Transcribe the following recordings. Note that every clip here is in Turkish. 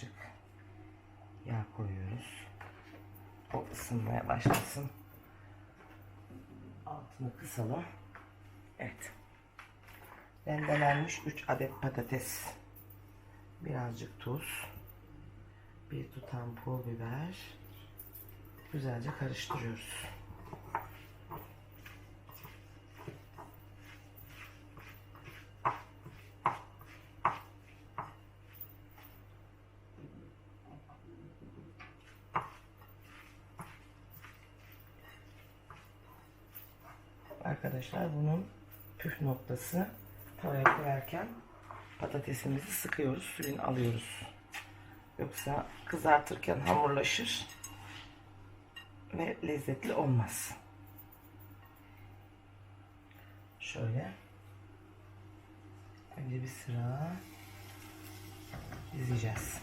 azıcık yağ koyuyoruz. O ısınmaya başlasın. Altını kısalım. Evet. Rendelenmiş 3 adet patates. Birazcık tuz. Bir tutam pul biber. Güzelce karıştırıyoruz. Arkadaşlar bunun püf noktası tavaya koyarken patatesimizi sıkıyoruz, suyunu alıyoruz. Yoksa kızartırken hamurlaşır ve lezzetli olmaz. Şöyle önce bir sıra dizeceğiz.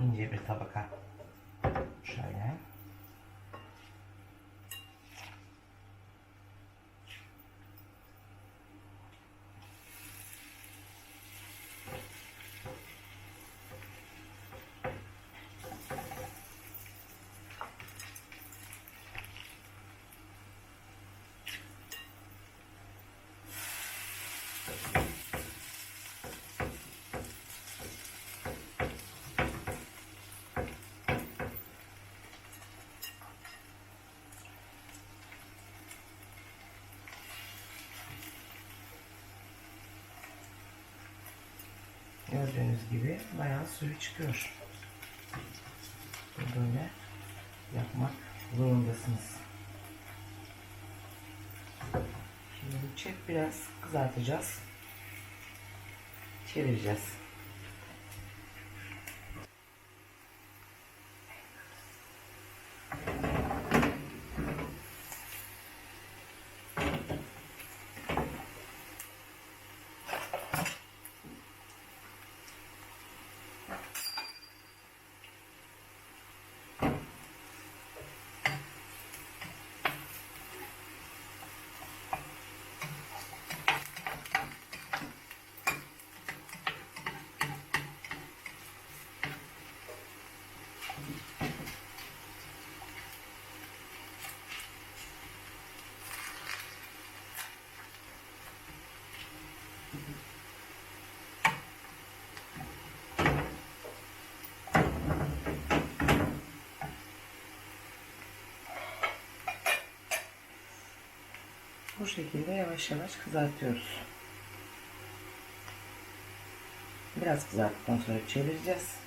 İnce bir tabaka. Şöyle. Gördüğünüz gibi bayağı suyu çıkıyor. Böyle yapmak zorundasınız. Şimdi çek biraz kızartacağız. Çevireceğiz. Bu şekilde yavaş yavaş kızartıyoruz. Biraz kızarttıktan sonra çevireceğiz.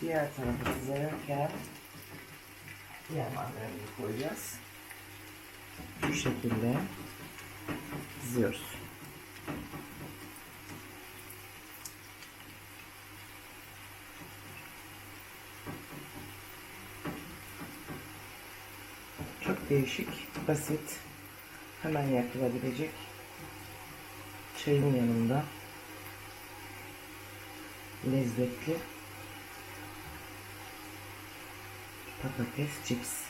Diğer tarafı kızarırken diğer malzemeleri koyacağız. Bu şekilde diziyoruz. Çok değişik, basit, hemen yapılabilecek çayın yanında lezzetli patates cips.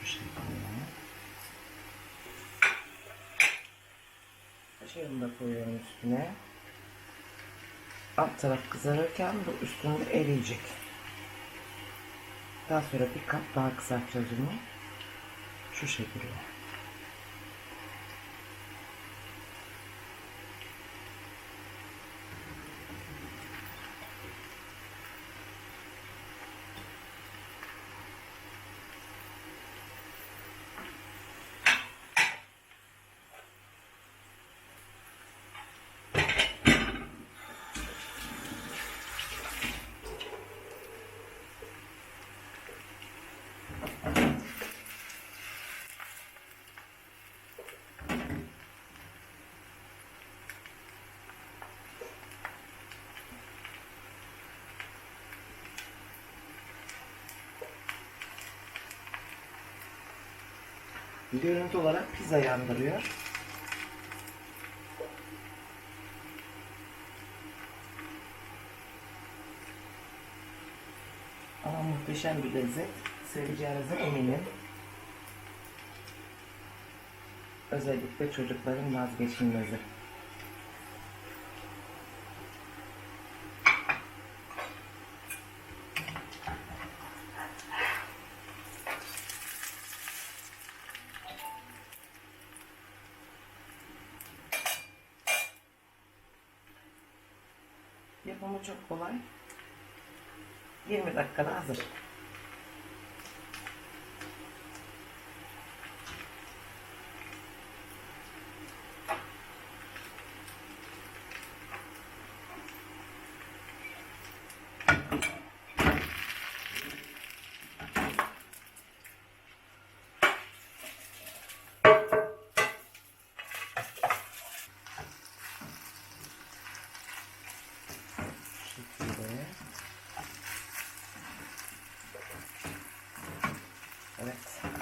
Şu şekilde. Çayını da koyuyorum üstüne. alt taraf kızarırken bu üstünde eriyecek. Daha sonra bir kat daha kızartacağız onu. Şu şekilde. Görüntü olarak pizza yandırıyor. Ama muhteşem bir lezzet. Seveceğinize eminim. Özellikle çocukların vazgeçilmezi. Yapımı çok kolay. 20 dakikada hazır. Şu şekilde. Evet.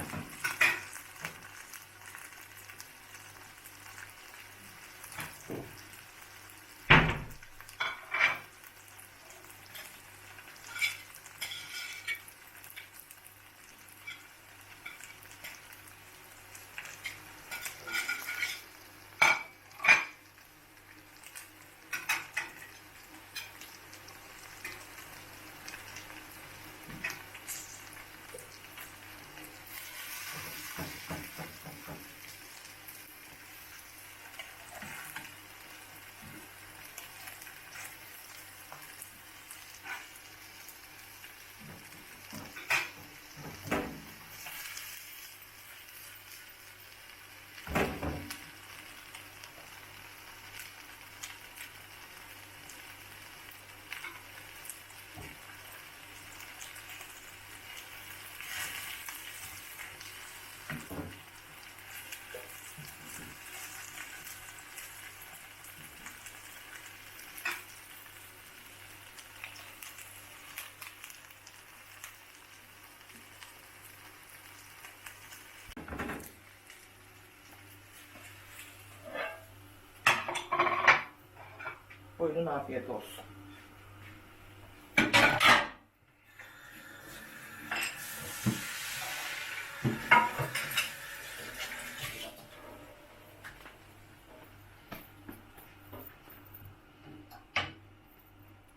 Buyurun afiyet olsun.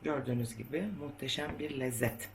Gördüğünüz gibi muhteşem bir lezzet.